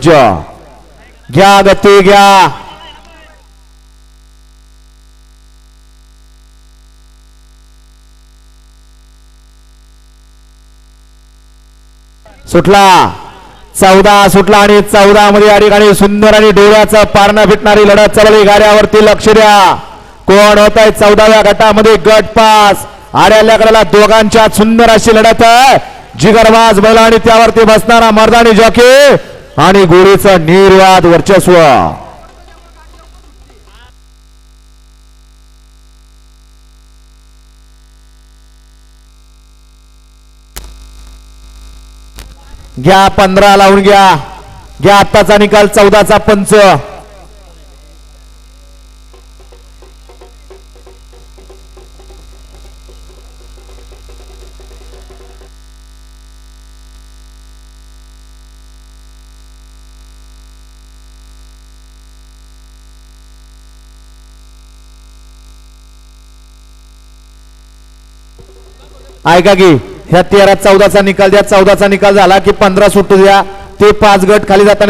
सज्ज घ्या गती घ्या सुटला. चौदा सुटला आणि चौदा मध्ये या ठिकाणी सुंदर आणि डोळ्याचं पारणं फिटणारी लढत चालली. गाड्यावरती लक्ष द्या. कोण होत आहे चौदाव्या गटामध्ये? गट पास. आड्याल्या गडाला दोघांच्या सुंदर अशी लढत आहे. जिगरबाज बैला आणि त्यावरती बसणारा मर्दानी जॉकी. आणि गोळीचं निर्वाद वर्चस्व. घ्या पंधरा लावून घ्या. घ्या आत्ताचा निकाल चौदाचा पंच. ऐका की ह्या तेरा चौदाचा निकाल द्या. चौदाचा निकाल झाला की पंधरा सुटू द्या. ते पाच गट खाली जाताना